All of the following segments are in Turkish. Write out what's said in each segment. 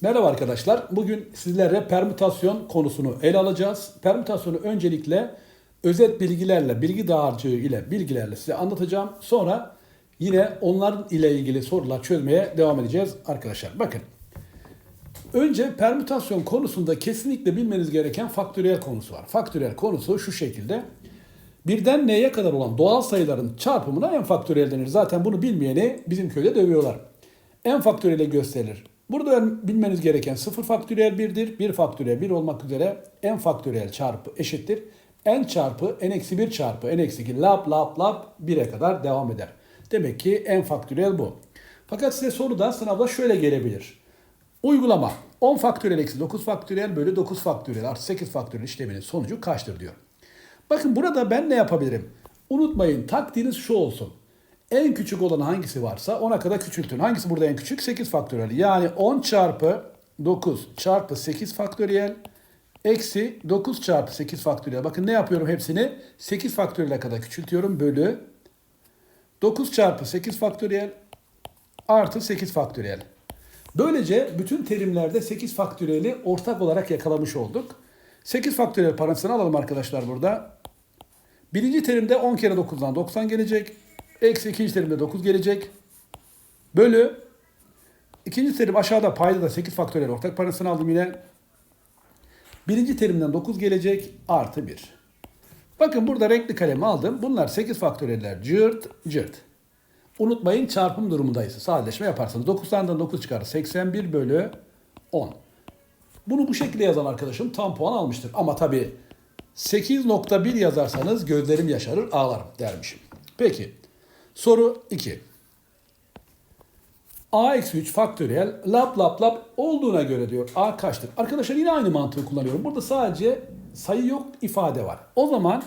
Merhaba arkadaşlar. Bugün sizlerle permütasyon konusunu ele alacağız. Permütasyonu öncelikle özet bilgilerle, bilgi dağarcığı ile bilgilerle size anlatacağım. Sonra yine onlar ile ilgili sorular çözmeye devam edeceğiz arkadaşlar. Bakın. Önce permütasyon konusunda kesinlikle bilmeniz gereken faktöriyel konusu var. Faktöriyel konusu şu şekilde. Birden n'ye kadar olan doğal sayıların çarpımına en faktöriyel denir. Zaten bunu bilmeyeni bizim köyde dövüyorlar. En faktöriyel gösterilir. Burada bilmeniz gereken 0 faktöriyel 1'dir. 1 faktöriyel 1 olmak üzere n faktöriyel çarpı eşittir. n çarpı n eksi 1 çarpı n eksi 2 lap lap lap 1'e kadar devam eder. Demek ki n faktöriyel bu. Fakat size soruda sınavda şöyle gelebilir. Uygulama 10 faktöriyel eksi 9 faktöriyel bölü 9 faktöriyel artı 8 faktöriyel işleminin sonucu kaçtır diyor. Bakın burada ben ne yapabilirim? Unutmayın taktiğiniz şu olsun. En küçük olan hangisi varsa ona kadar küçültün. Hangisi burada en küçük? 8 faktöriyel. Yani 10 çarpı 9 çarpı 8 faktöriyel eksi 9 çarpı 8 faktöriyel. Bakın ne yapıyorum hepsini? 8 faktöriyele kadar küçültüyorum. Bölü 9 çarpı 8 faktöriyel artı 8 faktöriyel. Böylece bütün terimlerde 8 faktöriyeli ortak olarak yakalamış olduk. 8 faktöriyel parantezini alalım arkadaşlar burada. Birinci terimde 10 kere 9'dan 90 gelecek. Eksi ikinci terimde 9 gelecek. Bölü. ikinci terim aşağıda payda da 8 faktöriyel ortak parantezini aldım yine. Birinci terimden 9 gelecek. Artı 1. Bakın burada renkli kalemi aldım. Bunlar 8 faktöriyeller. Cırt cırt. Unutmayın çarpım durumundayız. Sadeleşme yaparsanız 9'dan 9 çıkar. 81 bölü 10. Bunu bu şekilde yazan arkadaşım tam puan almıştır. Ama tabii 8.1 yazarsanız gözlerim yaşarır ağlarım dermişim. Peki soru 2. A eksi 3 faktöriyel lap lap lap olduğuna göre diyor A kaçtır? Arkadaşlar yine aynı mantığı kullanıyorum. Burada sadece sayı yok ifade var. O zaman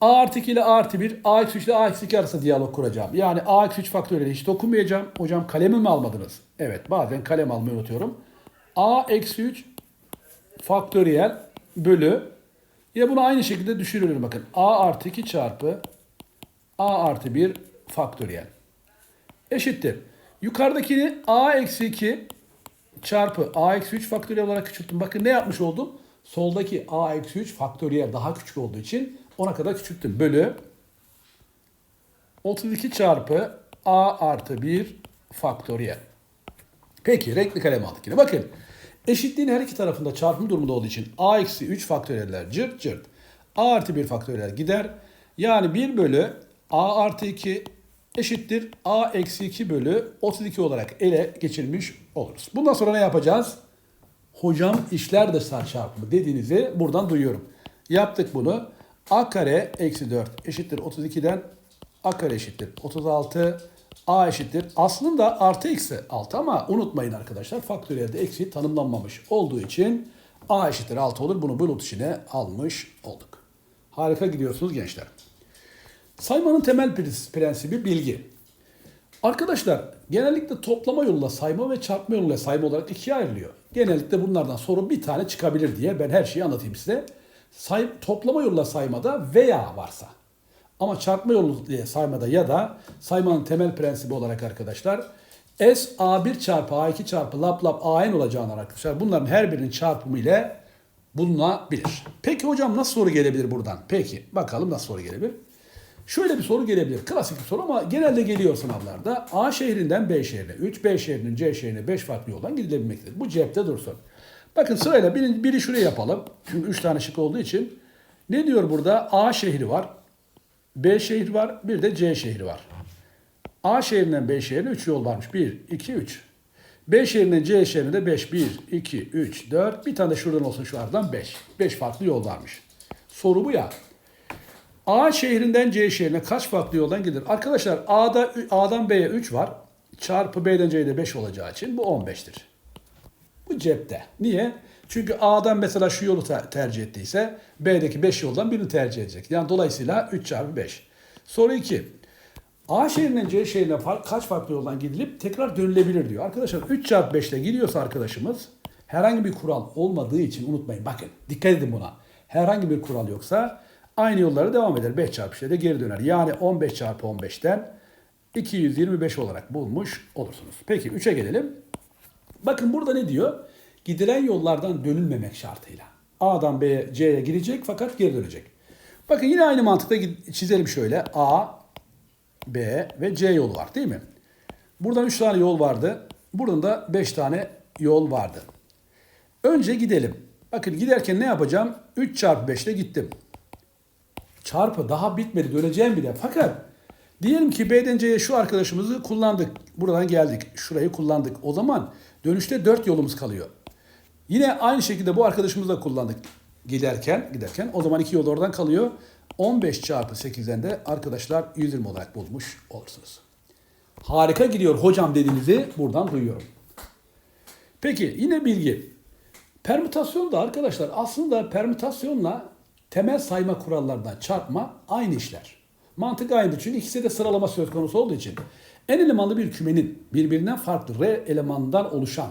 A artı 2 ile A artı 1, A eksi 3 ile A eksi 2 arasında diyalog kuracağım. Yani A eksi 3 faktöriyel hiç dokunmayacağım. Hocam kalemi mi almadınız? Evet bazen kalem almayı unutuyorum. A eksi 3 faktöriyel bölü ya bunu aynı şekilde düşürüyorum bakın. A artı 2 çarpı A artı 1 faktöriyel. Eşittir. Yukarıdakini A eksi 2 çarpı A eksi 3 faktöriyel olarak küçülttüm. Bakın ne yapmış oldum? Soldaki A eksi 3 faktöriyel daha küçük olduğu için ona kadar küçülttüm. Bölü 32 çarpı A artı 1 faktöriyel. Peki renkli kalem aldık yine. Bakın eşitliğin her iki tarafında çarpım durumunda olduğu için A eksi 3 faktöriyeller cırt cırt. A artı 1 faktöriyel gider. Yani 1 bölü A artı 2 eşittir A eksi 2 bölü 32 olarak ele geçirmiş oluruz. Bundan sonra ne yapacağız? Hocam işler dışlar çarpımı dediğinizi buradan duyuyorum. Yaptık bunu. A kare eksi 4 eşittir 32'den A kare eşittir 36. A eşittir. Aslında artı eksi 6 ama unutmayın arkadaşlar faktöriyelde eksi tanımlanmamış olduğu için A eşittir 6 olur. Bunu bulut içine almış olduk. Harika gidiyorsunuz gençler. Saymanın temel prensibi bilgi. Arkadaşlar genellikle toplama yoluyla sayma ve çarpma yoluyla sayma olarak ikiye ayrılıyor. Genellikle bunlardan soru bir tane çıkabilir diye ben her şeyi anlatayım size. Say, toplama yoluyla saymada veya varsa ama çarpma yoluyla saymada ya da saymanın temel prensibi olarak arkadaşlar S A1 çarpı A2 çarpı lap lap AN olacağını arkadaşlar bunların her birinin çarpımı ile bulunabilir. Peki hocam nasıl soru gelebilir buradan? Peki bakalım nasıl soru gelebilir? Şöyle bir soru gelebilir. Klasik bir soru ama genelde geliyor sınavlarda. A şehrinden B şehrine 3, B şehrinin C şehrine 5 farklı yoldan gidilebilmektedir. Bu cepte dursun. Bakın sırayla biri, biri şuraya yapalım. Çünkü 3 tane şık olduğu için. Ne diyor burada? A şehri var. B şehri var. Bir de C şehri var. A şehrinden B şehrine 3 yol varmış. 1, 2, 3. B şehrinden C şehrine de 5. 1, 2, 3, 4. Bir tane de şuradan olsun şu aradan 5. 5 farklı yol varmış. Soru bu ya. A şehrinden C şehrine kaç farklı yoldan gidilir? Arkadaşlar A'da A'dan B'ye 3 var. Çarpı B'den C'ye de 5 olacağı için bu 15'tir. Bu cepte. Niye? Çünkü A'dan mesela şu yolu tercih ettiyse B'deki 5 yoldan birini tercih edecek. Yani dolayısıyla 3 çarpı 5. Soru 2. A şehrinden C şehrine fark, kaç farklı yoldan gidilip tekrar dönülebilir diyor. Arkadaşlar 3 çarpı 5 ile gidiyorsa arkadaşımız herhangi bir kural olmadığı için unutmayın. Bakın dikkat edin buna. Herhangi bir kural yoksa aynı yollara devam eder. 5 çarpı 5'te de geri döner. Yani 15 çarpı 15'ten 225 olarak bulmuş olursunuz. Peki 3'e gelelim. Bakın burada ne diyor? Gidilen yollardan dönülmemek şartıyla. A'dan B'ye, C'ye girecek fakat geri dönecek. Bakın yine aynı mantıkta çizelim şöyle. A, B ve C yolu var değil mi? Buradan 3 tane yol vardı. Buradan da 5 tane yol vardı. Önce gidelim. Bakın giderken ne yapacağım? 3 çarpı 5 ile gittim. Çarpı daha bitmedi döneceğim bile. Fakat diyelim ki B'den C'ye şu arkadaşımızı kullandık. Buradan geldik. Şurayı kullandık. O zaman dönüşte 4 yolumuz kalıyor. Yine aynı şekilde bu arkadaşımızı da kullandık giderken. giderken. O zaman 2 yol oradan kalıyor. 15 çarpı 8'den de arkadaşlar 120 olarak bulmuş olursunuz. Harika gidiyor hocam dediğinizi buradan duyuyorum. Peki yine bilgi. Permütasyon da arkadaşlar aslında permütasyonla temel sayma kurallarından çarpma aynı işler. Mantık aynı çünkü ikisi de sıralama söz konusu olduğu için. En elemanlı bir kümenin birbirinden farklı R elemanından oluşan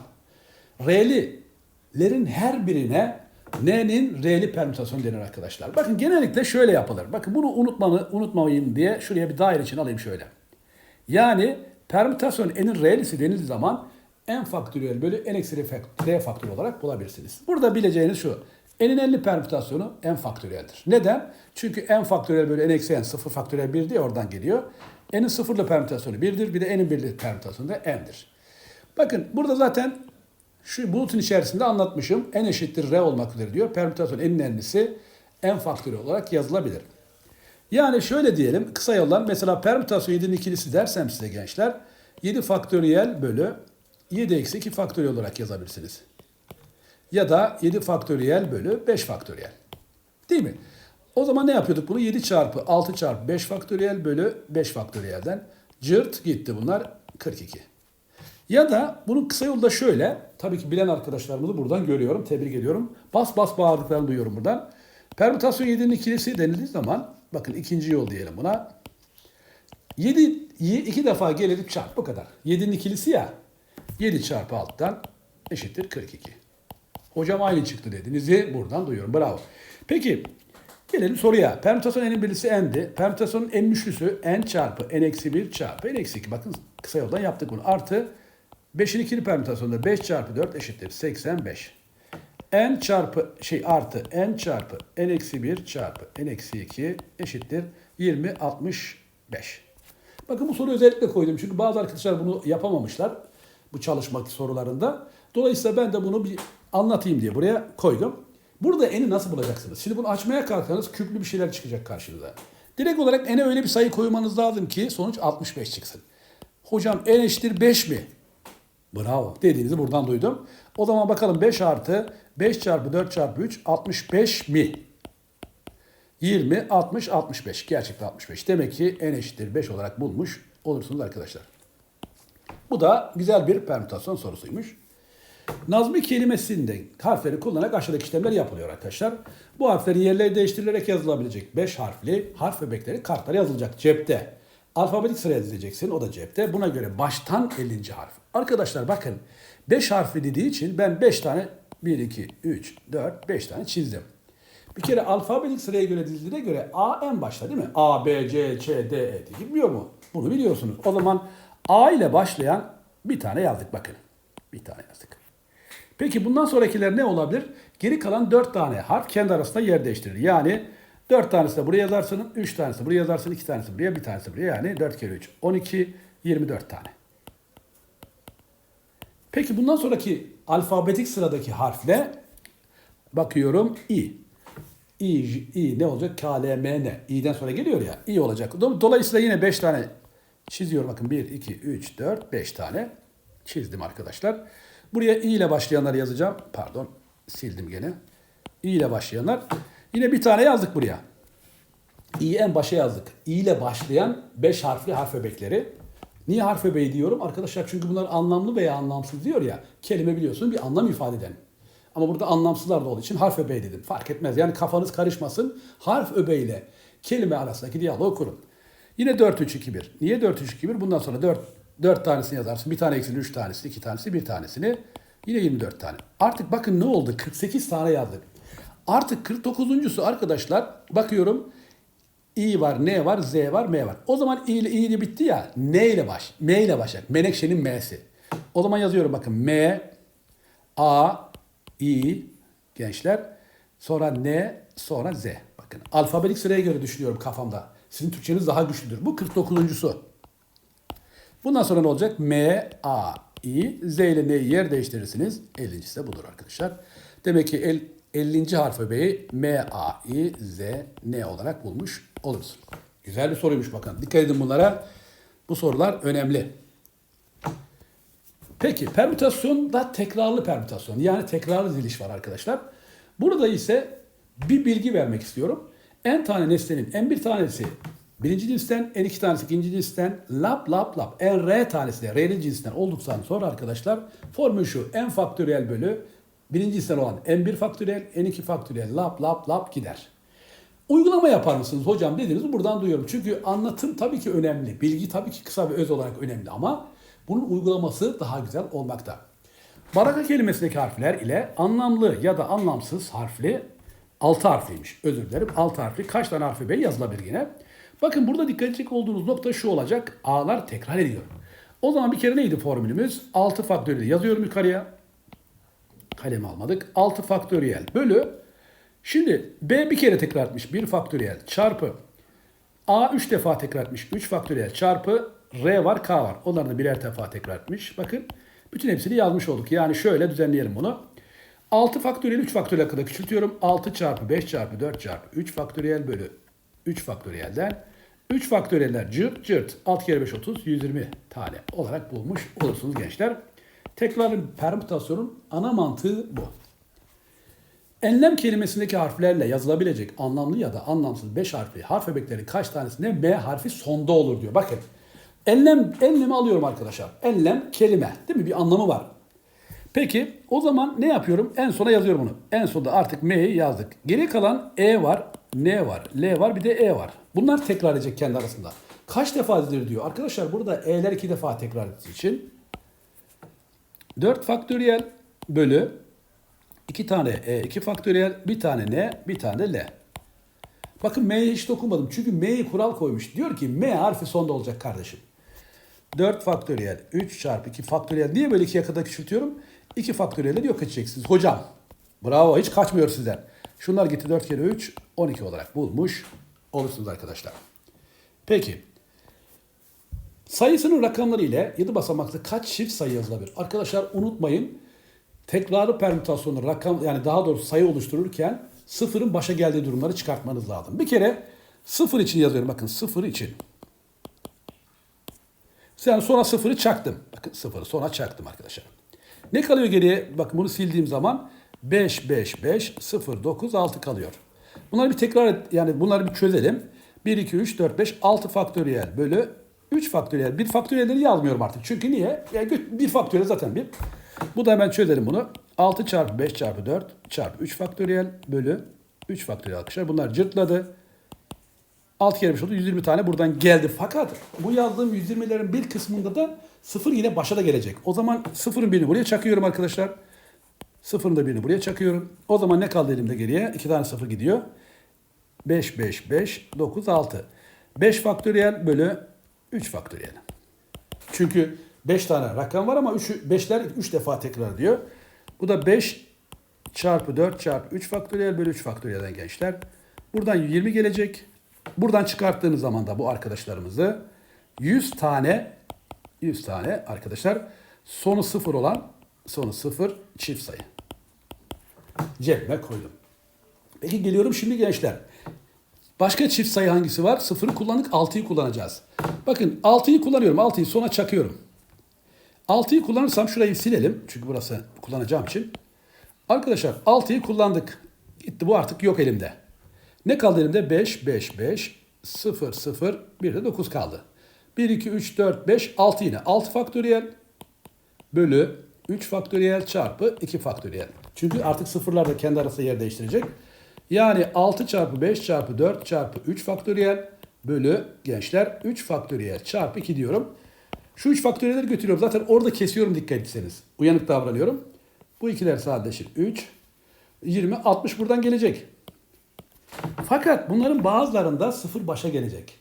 R'lilerin her birine N'nin R'li permütasyon denir arkadaşlar. Bakın genellikle şöyle yapılır. Bakın bunu unutmanı, unutmayayım diye şuraya bir daire için alayım şöyle. Yani permütasyon n'in R'lisi denildiği zaman n faktöriyel bölü n eksi r faktöriyel olarak bulabilirsiniz. Burada bileceğiniz şu. N'in n'li permütasyonu n faktöriyeldir. Neden? Çünkü n faktöriyel bölü n eksi n sıfır faktöriyel 1 diye oradan geliyor. n'in sıfırlı permütasyonu 1'dir. Bir de n'in birli permütasyonu da n'dir. Bakın burada zaten şu bulutun içerisinde anlatmışım. n eşittir r olmak üzere diyor. Permütasyon n'in n'lisi n faktöriyel olarak yazılabilir. Yani şöyle diyelim kısa yoldan mesela permütasyon 7'nin ikilisi dersem size gençler 7 faktöriyel bölü 7 eksi 2 faktöriyel olarak yazabilirsiniz. Ya da 7 faktöriyel bölü 5 faktöriyel. Değil mi? O zaman ne yapıyorduk bunu? 7 çarpı 6 çarpı 5 faktöriyel bölü 5 faktöriyelden. Cırt gitti bunlar 42. Ya da bunun kısa yolda şöyle. Tabii ki bilen arkadaşlarımızı buradan görüyorum. Tebrik ediyorum. Bas bas bağırdıklarını duyuyorum buradan. Permütasyon 7'nin ikilisi denildiği zaman bakın ikinci yol diyelim buna. 7'yi iki defa gel edip çarp bu kadar. 7'nin ikilisi ya. 7 çarpı alttan eşittir 42. Hocam aynı çıktı dediğinizi buradan duyuyorum. Bravo. Peki gelelim soruya. Permütasyon n'in birisi n'di. Permütasyonun n'in üçlüsü n çarpı n eksi 1 çarpı n eksi 2. Bakın kısa yoldan yaptık bunu. Artı 5'in ikili permütasyonda 5 çarpı 4 eşittir 85. n çarpı şey artı n çarpı n eksi 1 çarpı n eksi 2 eşittir 20 65. Bakın bu soruyu özellikle koydum çünkü bazı arkadaşlar bunu yapamamışlar bu çalışma sorularında. Dolayısıyla ben de bunu bir anlatayım diye buraya koydum. Burada n'i nasıl bulacaksınız? Şimdi bunu açmaya kalkarsanız küplü bir şeyler çıkacak karşınıza. Direkt olarak n'e öyle bir sayı koymanız lazım ki sonuç 65 çıksın. Hocam n eşittir 5 mi? Bravo dediğinizi buradan duydum. O zaman bakalım 5 artı 5 çarpı 4 çarpı 3 65 mi? 20, 60, 65. Gerçekten 65. Demek ki n eşittir 5 olarak bulmuş olursunuz arkadaşlar. Bu da güzel bir permütasyon sorusuymuş. Nazmi kelimesinde harfleri kullanarak aşağıdaki işlemler yapılıyor arkadaşlar. Bu harflerin yerleri değiştirilerek yazılabilecek 5 harfli harf bebekleri kartlara yazılacak cepte. Alfabetik sıraya dizeceksin o da cepte. Buna göre baştan 50. harf. Arkadaşlar bakın 5 harfli dediği için ben 5 tane 1, 2, 3, 4, 5 tane çizdim. Bir kere alfabetik sıraya göre dizildiğine göre A en başta değil mi? A, B, C, Ç, D, E diye gitmiyor mu? Bunu biliyorsunuz. O zaman A ile başlayan bir tane yazdık bakın. Bir tane yazdık. Peki bundan sonrakiler ne olabilir? Geri kalan 4 tane harf kendi arasında yer değiştirir. Yani 4 tanesi de buraya yazarsın, 3 tanesi buraya yazarsın, 2 tanesi buraya, bir tanesi buraya. Yani 4 kere 3, 12, 24 tane. Peki bundan sonraki alfabetik sıradaki harfle bakıyorum i. i, i ne olacak? K, L, M, N. i'den sonra geliyor ya. i olacak. Dolayısıyla yine 5 tane çiziyorum. Bakın 1, 2, 3, 4, 5 tane çizdim arkadaşlar. Buraya i ile başlayanları yazacağım. Pardon sildim gene. i ile başlayanlar. Yine bir tane yazdık buraya. i'yi en başa yazdık. i ile başlayan 5 harfli harf öbekleri. Niye harf öbeği diyorum? Arkadaşlar çünkü bunlar anlamlı veya anlamsız diyor ya. Kelime biliyorsun bir anlam ifade eden. Ama burada anlamsızlar da olduğu için harf öbeği dedim. Fark etmez. Yani kafanız karışmasın. Harf öbeğiyle kelime arasındaki diyaloğu kurun. Yine 4 3 2 1. Niye 4 3 2 1? Bundan sonra 4 4 tanesini yazarsın. Bir tane eksili 3 tanesi, 2 tanesi, bir tanesini. Yine 24 tane. Artık bakın ne oldu? 48 tane yazdık. Artık 49'uncusu arkadaşlar bakıyorum i var, n var, z var, m var. O zaman i ile i ile bitti ya. N ile baş. M ile başlar. Menekşenin m'si. O zaman yazıyorum bakın m A, I gençler. Sonra N, sonra Z. Bakın alfabetik sıraya göre düşünüyorum kafamda. Sizin Türkçeniz daha güçlüdür. Bu 49'uncusu. Bundan sonra ne olacak? M, A, I, Z ile N'yi yer değiştirirsiniz. 50.si de budur arkadaşlar. Demek ki el, 50. alfabeyi M, A, I, Z, N olarak bulmuş oluruz. Güzel bir soruymuş bakın. Dikkat edin bunlara. Bu sorular önemli. Peki permütasyonda tekrarlı permütasyon yani tekrarlı diliş var arkadaşlar. Burada ise bir bilgi vermek istiyorum. En tane nesnenin en bir tanesi birinci cinsten, en iki tanesi ikinci cinsten, lap lap lap, en r tanesi de r'nin cinsinden olduktan sonra arkadaşlar formül şu en faktöriyel bölü birinci cinsten olan en bir faktöriyel, en iki faktöriyel lap lap lap gider. Uygulama yapar mısınız hocam dediğinizi buradan duyuyorum. Çünkü anlatım tabii ki önemli. Bilgi tabii ki kısa ve öz olarak önemli ama bunun uygulaması daha güzel olmakta. Baraka kelimesindeki harfler ile anlamlı ya da anlamsız harfli 6 harfliymiş. Özür dilerim. 6 harfli kaç tane harfi bey yazılabilir yine. Bakın burada dikkat edecek olduğunuz nokta şu olacak. A'lar tekrar ediyor. O zaman bir kere neydi formülümüz? 6 faktöriyel yazıyorum yukarıya. Kalemi almadık. 6 faktöriyel bölü Şimdi B bir kere tekrar etmiş 1 faktöriyel çarpı A 3 defa tekrar etmiş 3 faktöriyel çarpı R var K var. Onlar da birer defa tekrar etmiş. Bakın bütün hepsini yazmış olduk. Yani şöyle düzenleyelim bunu. 6 faktöriyel 3 faktöriyel kadar küçültüyorum. 6 çarpı 5 çarpı 4 çarpı 3 faktöriyel bölü 3 faktöriyelden 3 faktöriyeller cırt cırt 6 kere 5 30 120 tane olarak bulmuş olursunuz gençler. Tekrarın permütasyonun ana mantığı bu. Enlem kelimesindeki harflerle yazılabilecek anlamlı ya da anlamsız 5 harfli harf öbekleri kaç tanesinde M harfi sonda olur diyor. Bakın enlem, enlemi alıyorum arkadaşlar. Enlem kelime değil mi? Bir anlamı var. Peki o zaman ne yapıyorum? En sona yazıyorum bunu. En sonda artık M'yi yazdık. Geri kalan E var, N var, L var bir de E var. Bunlar tekrar edecek kendi arasında. Kaç defa edilir diyor. Arkadaşlar burada E'ler iki defa tekrar ettiği için 4 faktöriyel bölü 2 tane E, 2 faktöriyel, bir tane N, bir tane L. Bakın M'ye hiç dokunmadım. Çünkü M'yi kural koymuş. Diyor ki M harfi sonda olacak kardeşim. 4 faktöriyel, 3 çarpı 2 faktöriyel. Niye böyle ikiye kadar küçültüyorum? 2 faktöriyeli yok edeceksiniz. Hocam, bravo hiç kaçmıyor sizden. Şunlar gitti 4 kere 3, 12 olarak bulmuş olursunuz arkadaşlar. Peki, sayısının rakamları ile 7 basamaklı kaç çift sayı yazılabilir? Arkadaşlar unutmayın, tekrarı permütasyonu rakam yani daha doğrusu sayı oluştururken sıfırın başa geldiği durumları çıkartmanız lazım. Bir kere sıfır için yazıyorum. Bakın sıfır için. Yani sonra sıfırı çaktım. Bakın sıfırı sonra çaktım arkadaşlar. Ne kalıyor geriye? Bakın bunu sildiğim zaman 5, 5, 5, 0, 9, 6 kalıyor. Bunları bir tekrar et, yani bunları bir çözelim. 1, 2, 3, 4, 5, 6 faktöriyel bölü 3 faktöriyel. Bir faktöriyelleri yazmıyorum artık. Çünkü niye? Yani bir faktöriyel zaten bir. Bu da hemen çözelim bunu. 6 çarpı 5 çarpı 4 çarpı 3 faktöriyel bölü 3 faktöriyel arkadaşlar. Bunlar cırtladı. 6 kere 5 oldu 120 tane buradan geldi. Fakat bu yazdığım 120'lerin bir kısmında da sıfır yine başa da gelecek. O zaman sıfırın birini buraya çakıyorum arkadaşlar. Sıfırın da birini buraya çakıyorum. O zaman ne kaldı elimde geriye? 2 tane sıfır gidiyor. 5, 5, 5, 9, 6. 5 faktöriyel bölü 3 faktöriyel. Çünkü 5 tane rakam var ama 3'ü 5'ler 3 defa tekrar ediyor. Bu da 5 çarpı 4 çarpı 3 faktöriyel bölü 3 faktöriyelden gençler. Buradan 20 gelecek. Buradan çıkarttığınız zaman da bu arkadaşlarımızı 100 tane 100 tane arkadaşlar sonu 0 olan sonu 0 çift sayı. Cebime koydum. Peki geliyorum şimdi gençler. Başka çift sayı hangisi var? Sıfırı kullandık 6'yı kullanacağız. Bakın 6'yı kullanıyorum. 6'yı sona çakıyorum. 6'yı kullanırsam şurayı silelim. Çünkü burası kullanacağım için. Arkadaşlar 6'yı kullandık. Gitti bu artık yok elimde. Ne kaldı elimde? 5, 5, 5, 0, 0, bir de 9 kaldı. 1, 2, 3, 4, 5, 6 yine. 6 faktöriyel bölü 3 faktöriyel çarpı 2 faktöriyel. Çünkü artık sıfırlar da kendi arasında yer değiştirecek. Yani 6 çarpı 5 çarpı 4 çarpı 3 faktöriyel bölü gençler 3 faktöriyel çarpı 2 diyorum. Şu 3 faktöriyeleri götürüyorum. Zaten orada kesiyorum dikkat etseniz. Uyanık davranıyorum. Bu ikiler sadeleşir. 3, 20, 60 buradan gelecek. Fakat bunların bazılarında sıfır başa gelecek.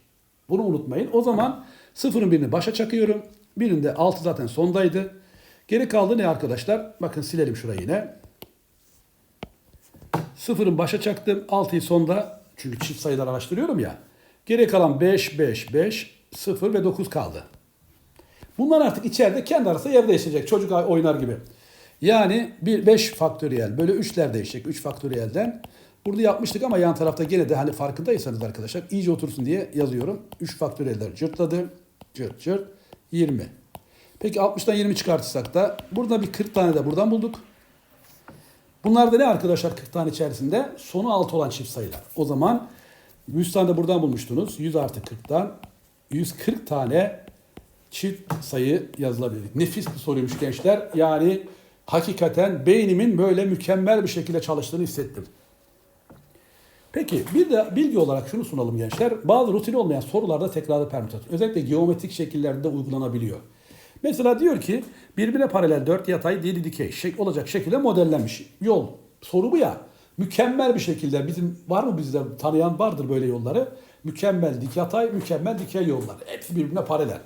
Bunu unutmayın. O zaman sıfırın birini başa çakıyorum. Birinde 6 zaten sondaydı. Geri kaldı ne arkadaşlar? Bakın silelim şurayı yine. Sıfırın başa çaktım. 6'yı sonda çünkü çift sayılar araştırıyorum ya. Geri kalan 5, 5, 5, 0 ve 9 kaldı. Bunlar artık içeride kendi arasında yer değiştirecek. Çocuk oynar gibi. Yani 1, 5 faktöriyel bölü 3'ler değişecek. 3 faktöriyelden. Burada yapmıştık ama yan tarafta gene de hani farkındaysanız arkadaşlar iyice otursun diye yazıyorum. 3 faktöriyeller cırtladı. Cırt cırt 20. Peki 60'tan 20 çıkartırsak da burada bir 40 tane de buradan bulduk. Bunlar da ne arkadaşlar 40 tane içerisinde? Sonu 6 olan çift sayılar. O zaman 100 tane de buradan bulmuştunuz. 100 artı 40'tan 140 tane çift sayı yazılabilir. Nefis bir soruymuş gençler. Yani hakikaten beynimin böyle mükemmel bir şekilde çalıştığını hissettim. Peki bir de bilgi olarak şunu sunalım gençler. Bazı rutin olmayan sorularda tekrarlı permütasyon. Özellikle geometrik şekillerde uygulanabiliyor. Mesela diyor ki birbirine paralel 4 yatay 7 dikey şek olacak şekilde modellenmiş. Yol. Soru bu ya. Mükemmel bir şekilde bizim var mı bizde tanıyan vardır böyle yolları. Mükemmel dik yatay, mükemmel dikey yollar. Hepsi birbirine paralel.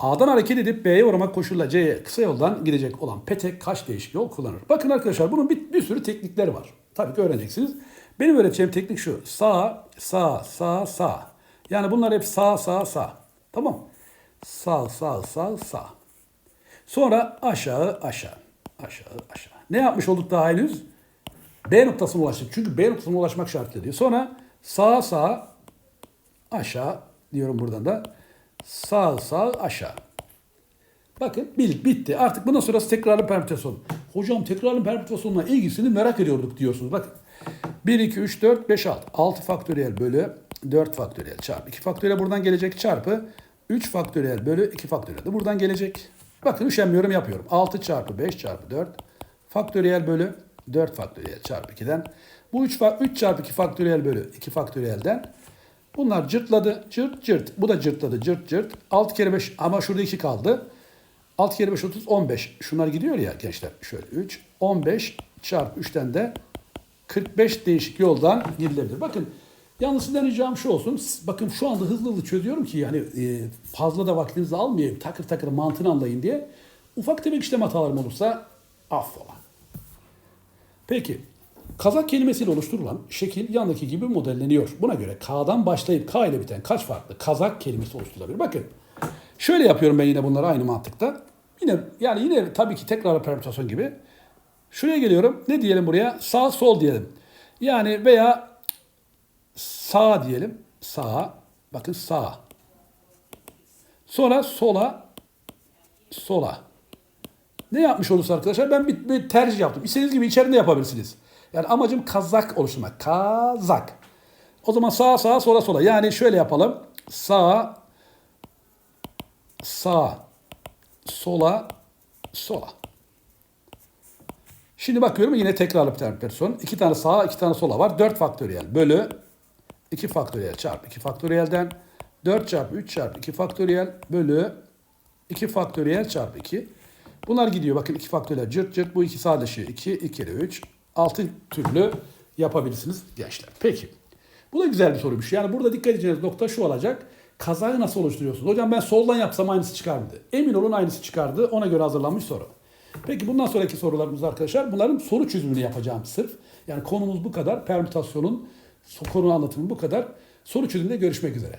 A'dan hareket edip B'ye uğramak koşuluyla C'ye kısa yoldan gidecek olan petek kaç değişik yol kullanır? Bakın arkadaşlar bunun bir, bir sürü teknikleri var. Tabii ki öğreneceksiniz. Benim öğreteceğim teknik şu. Sağ, sağ, sağ, sağ. Yani bunlar hep sağ, sağ, sağ. Tamam. Sağ, sağ, sağ, sağ. Sonra aşağı, aşağı. Aşağı, aşağı. Ne yapmış olduk daha henüz? B noktasına ulaştık. Çünkü B noktasına ulaşmak şartlı diyor. Sonra sağ, sağ, aşağı diyorum buradan da. Sağ, sağ, aşağı. Bakın bil, bitti. Artık bundan sonrası tekrarlı permütasyon. Hocam tekrarlı permütasyonla ilgisini merak ediyorduk diyorsunuz. Bakın 1, 2, 3, 4, 5, 6. 6 faktöriyel bölü 4 faktöriyel çarpı 2 faktöriyel buradan gelecek çarpı 3 faktöriyel bölü 2 faktöriyel de buradan gelecek. Bakın üşenmiyorum yapıyorum. 6 çarpı 5 çarpı 4 faktöriyel bölü 4 faktöriyel çarpı 2'den. Bu 3, 3 çarpı 2 faktöriyel bölü 2 faktöriyelden. Bunlar cırtladı. Cırt cırt. Bu da cırtladı. Cırt cırt. 6 kere 5 ama şurada 2 kaldı. 6 kere 5 30 15. Şunlar gidiyor ya gençler. Şöyle 3 15 çarpı 3'ten de 45 değişik yoldan gidilebilir. Bakın yalnız sizden ricam şu olsun. Bakın şu anda hızlı hızlı çözüyorum ki yani e, fazla da vaktinizi almayayım. Takır takır mantığını anlayın diye. Ufak tefek işlem hatalarım olursa affola. Peki kazak kelimesiyle oluşturulan şekil yandaki gibi modelleniyor. Buna göre K'dan başlayıp K ile biten kaç farklı kazak kelimesi oluşturulabilir? Bakın şöyle yapıyorum ben yine bunları aynı mantıkta. Yine yani yine tabii ki tekrar permütasyon gibi. Şuraya geliyorum. Ne diyelim buraya? Sağ sol diyelim. Yani veya sağ diyelim. Sağ. Bakın sağ. Sonra sola. Sola. Ne yapmış olursa arkadaşlar ben bir, bir tercih yaptım. İstediğiniz gibi içerisinde yapabilirsiniz. Yani amacım kazak oluşturmak. Kazak. O zaman sağa sağa sola sola. Yani şöyle yapalım. Sağ sağ sola sola. Şimdi bakıyorum yine tekrarlı bir permütasyon. İki tane sağa, iki tane sola var. 4 faktöriyel bölü 2 faktöriyel çarpı 2 faktöriyelden 4 çarpı 3 çarpı 2 faktöriyel bölü 2 faktöriyel çarpı 2. Bunlar gidiyor. Bakın 2 faktöriyel cırt cırt. Bu iki sadeleşiyor. 2, 2 kere 3. 6 türlü yapabilirsiniz gençler. Peki. Bu da güzel bir soruymuş. Yani burada dikkat edeceğiniz nokta şu olacak. Kazayı nasıl oluşturuyorsunuz? Hocam ben soldan yapsam aynısı çıkar mıydı? Emin olun aynısı çıkardı. Ona göre hazırlanmış soru. Peki bundan sonraki sorularımız arkadaşlar bunların soru çözümünü yapacağım sırf. Yani konumuz bu kadar. Permütasyonun konu anlatımı bu kadar. Soru çözümünde görüşmek üzere.